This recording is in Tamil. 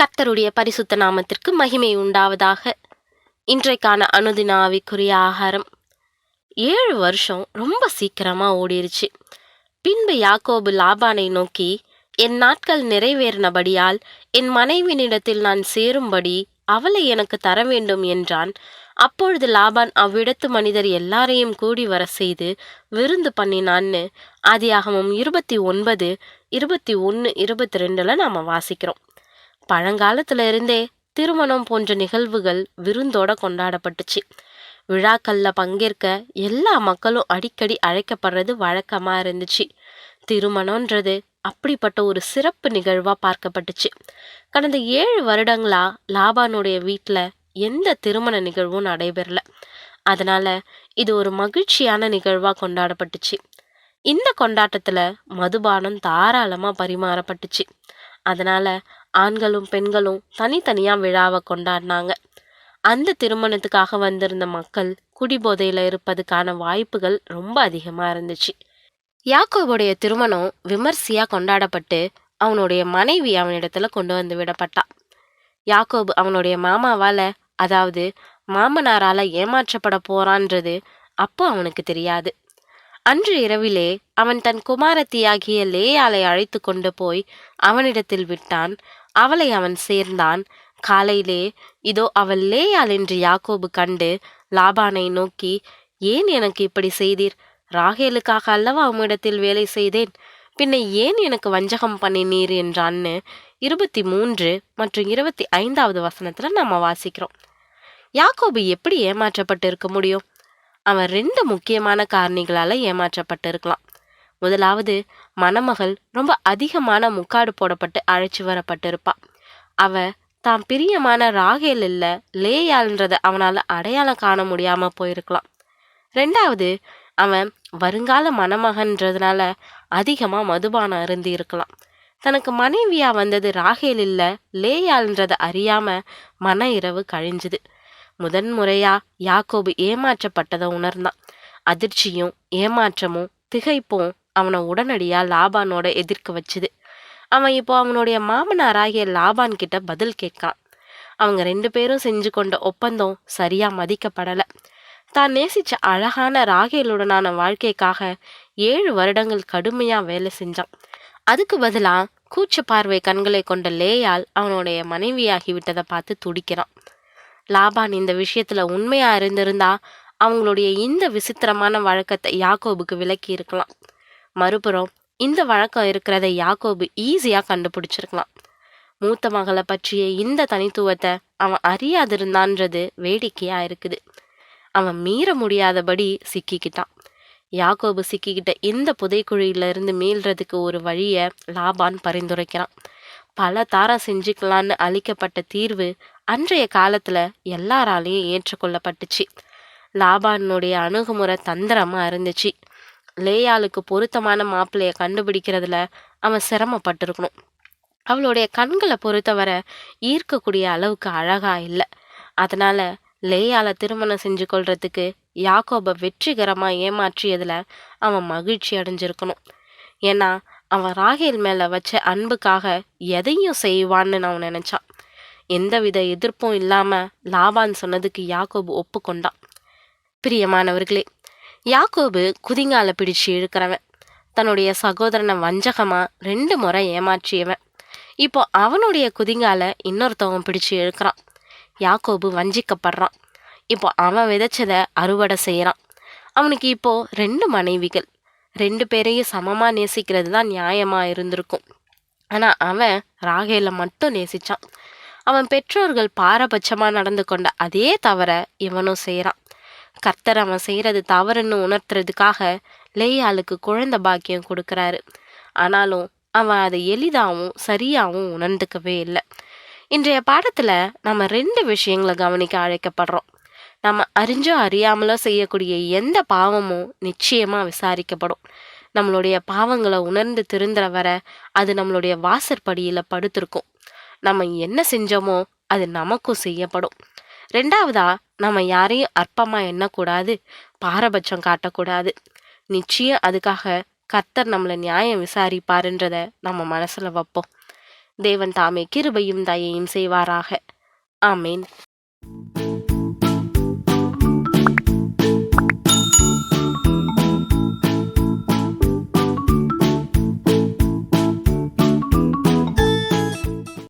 கர்த்தருடைய பரிசுத்த நாமத்திற்கு மகிமை உண்டாவதாக. இன்றைக்கான அனுதின ஆவிக்குரிய ஆகாரம். ஏழு வருஷம் ரொம்ப சீக்கிரமாக ஓடிருச்சு. பின்பு யாக்கோபு லாபானை நோக்கி என் நாட்கள் நிறைவேறினபடியால் என் மனைவினிடத்தில் நான் சேரும்படி அவளை எனக்கு தர வேண்டும் என்றான். அப்பொழுது லாபான் அவ்விடத்து மனிதர் எல்லாரையும் கூடி வர செய்து விருந்து பண்ணினான்னு அதியாகமும் இருபத்தி ஒன்பது இருபத்தி ஒன்று இருபத்தி ரெண்டில் நாம் வாசிக்கிறோம். பழங்காலத்துல இருந்தே திருமணம் போன்ற நிகழ்வுகள் விருந்தோட கொண்டாடப்பட்டுச்சு. விழாக்கள்ல பங்கேற்க எல்லா மக்களும் அடிக்கடி அழைக்கப்படுறது வழக்கமா இருந்துச்சு. திருமணம்ன்றது அப்படிப்பட்ட ஒரு சிறப்பு நிகழ்வா பார்க்கப்பட்டுச்சு. கடந்த ஏழு வருடங்களா லாபானுடைய வீட்டில் எந்த திருமண நிகழ்வும் நடைபெறல. அதனால இது ஒரு மகிழ்ச்சியான நிகழ்வா கொண்டாடப்பட்டுச்சு. இந்த கொண்டாட்டத்துல மதுபானம் தாராளமா பரிமாறப்பட்டுச்சு. அதனால் ஆண்களும் பெண்களும் தனித்தனியாக விழாவை கொண்டாடினாங்க. அந்த திருமணத்துக்காக வந்திருந்த மக்கள் குடிபோதையில் இருப்பதுக்கான வாய்ப்புகள் ரொம்ப அதிகமாக இருந்துச்சு. யாக்கோவுடைய திருமணம் விமர்சையாக கொண்டாடப்பட்டு அவனுடைய மனைவி அவனிடத்துல கொண்டு வந்து விடப்பட்டா. யாக்கோபு அவனுடைய மாமாவால் அதாவது மாமனாரால் ஏமாற்றப்பட போறான்றது அப்போ அவனுக்கு தெரியாது. அன்று இரவிலே அவன் தன் குமாரத்தியாகிய லேயாளை அழைத்து கொண்டு போய் அவனிடத்தில் விட்டான். அவளை அவன் சேர்ந்தான். காலையிலே இதோ அவள் லேயாள் என்று யாக்கோபு கண்டு லாபானை நோக்கி ஏன் எனக்கு இப்படி செய்தீர்? ராகேலுக்காக அல்லவா உம்மிடத்தில் வேலை செய்தேன்? பின்ன ஏன் எனக்கு வஞ்சகம் பண்ணினீர்? என்றான்னு இருபத்தி மூன்று மற்றும் இருபத்தி ஐந்தாவது வசனத்துல நம்ம வாசிக்கிறோம். யாக்கோபு எப்படி ஏமாற்றப்பட்டு இருக்க முடியும்? அவன் ரெண்டு முக்கியமான காரணிகளால் ஏமாற்றப்பட்டிருக்கலாம். முதலாவது மணமகள் ரொம்ப அதிகமான முக்காடு போடப்பட்டு அழைச்சி வரப்பட்டிருப்பா. அவ தான் பிரியமான ராகேல் இல்லை லேயாள்ன்றத அவனால் அடையாளம் காண முடியாமல் போயிருக்கலாம். ரெண்டாவது அவன் வருங்கால மணமகன்றதுனால அதிகமாக மதுபானம் அருந்தி இருக்கலாம். தனக்கு மனைவியாக வந்தது ராகேல் இல்லை லேயாள்ன்றத அறியாமல் மன இரவு கழிஞ்சுது. முதன்முறையா யாக்கோபு ஏமாற்றப்பட்டதை உணர்ந்தான். அதிர்ச்சியும் ஏமாற்றமும் திகைப்பும் அவனை உடனடியாக லாபானோட எதிர்க்க வச்சுது. அவன் இப்போ அவனுடைய மாமனாராகிய லாபான் கிட்ட பதில் கேட்கான். அவங்க ரெண்டு பேரும் செஞ்சு கொண்ட ஒப்பந்தம் சரியா மதிக்கப்படலை. தான் நேசிச்ச அழகான ராகேலுடனான வாழ்க்கைக்காக ஏழு வருடங்கள் கடுமையாக வேலை செஞ்சான். அதுக்கு பதிலாக கூச்ச பார்வை கண்களை கொண்ட லேயால் அவனுடைய மனைவியாகி விட்டதை பார்த்து துடிக்கிறான். லாபான் இந்த விஷயத்துல உண்மையா இருந்திருந்தா அவங்களுடைய இந்த விசித்திரமான வழக்கத்தை யாக்கோபுக்கு விலக்கி இருக்கலாம் மறுபுறம் இந்த வழக்கம் இருக்கிறத யாக்கோபு ஈஸியாக கண்டுபிடிச்சிருக்கலாம். மூத்த மகளை பற்றிய இந்த தனித்துவத்தை அவன் அறியாதிருந்தான்றது வேடிக்கையா இருக்குது. அவன் மீற முடியாதபடி சிக்கிக்கிட்டான். யாக்கோபு சிக்கிக்கிட்ட இந்த புதைக்குழியில இருந்து மீள்றதுக்கு ஒரு வழியை லாபான் பரிந்துரைக்கிறான். பல தாரா செஞ்சுக்கலான்னு அளிக்கப்பட்ட தீர்வு அன்றைய காலத்தில் எல்லாராலையும் ஏற்றுக்கொள்ளப்பட்டுச்சு. லாபானுடைய அணுகுமுறை தந்திரமாக இருந்துச்சு. லேயாளுக்கு பொருத்தமான மாப்பிள்ளையை கண்டுபிடிக்கிறதுல அவன் சிரமப்பட்டிருக்கணும். அவளுடைய கண்களை பொறுத்தவரை ஈர்க்கக்கூடிய அளவுக்கு அழகா இல்லை. அதனால லேயால திருமணம் செஞ்சு கொள்றதுக்கு யாக்கோபை வெற்றிகரமாக ஏமாற்றியதில் அவன் மகிழ்ச்சி அடைஞ்சிருக்கணும். ஏன்னா அவன் ராகேல் மேலே வச்ச அன்புக்காக எதையும் செய்வான்னு நான் நினச்சான். எந்தவித எதிர்ப்பும் இல்லாமல் லாபான் சொன்னதுக்கு யாக்கோபு ஒப்புக்கொண்டான். பிரியமானவர்களே யாக்கோபு குதிங்கால பிடிச்சு இழுக்கிறவன். தன்னுடைய சகோதரனை வஞ்சகமாக ரெண்டு முறை ஏமாற்றியவன். இப்போ அவனுடைய குதிங்கால இன்னொருத்தவன் பிடிச்சு இழுக்கிறான். யாக்கோபு வஞ்சிக்கப்படுறான். இப்போ அவன் விதைச்சதை அறுவடை செய்கிறான் அவனுக்கு இப்போது ரெண்டு மனைவிகள். ரெண்டு பேரையும் சமமாக நேசிக்கிறது தான் நியாயமாக இருந்திருக்கும். ஆனால் அவன் ராகேல மட்டும் நேசித்தான் அவன் பெற்றோர்கள் பாரபட்சமாக நடந்து கொண்ட அதே தவறை இவனும் செய்கிறான் கர்த்தர் அவன் செய்கிறது தவறுன்னு உணர்த்துறதுக்காக லேயாளுக்கு குழந்த பாக்கியம் கொடுக்குறாரு. ஆனாலும் அவன் அதை எளிதாகவும் சரியாகவும் உணர்ந்துக்கவே இல்லை. இன்றைய பாடத்தில் நம்ம ரெண்டு விஷயங்களை கவனிக்க அழைக்கப்படுறோம். நம்ம அறிஞ்சோ அறியாமலோ செய்யக்கூடிய எந்த பாவமும் நிச்சயமாக விசாரிக்கப்படும். நம்மளுடைய பாவங்களை உணர்ந்து திருந்துற வர அது நம்மளுடைய வாசற்படியில் படுத்திருக்கும். நம்ம என்ன செஞ்சோமோ அது நமக்கும் செய்யப்படும். ரெண்டாவதா நம்ம யாரையும் அற்பமாக எண்ணக்கூடாது பாரபட்சம் காட்டக்கூடாது. நிச்சயம் அதுக்காக கர்த்தர் நம்மளை நியாயம் விசாரிப்பாருன்றத நம்ம மனசில் வைப்போம். தேவன் தாமே கிருபையும் தயையும் செய்வாராக. ஆமேன்.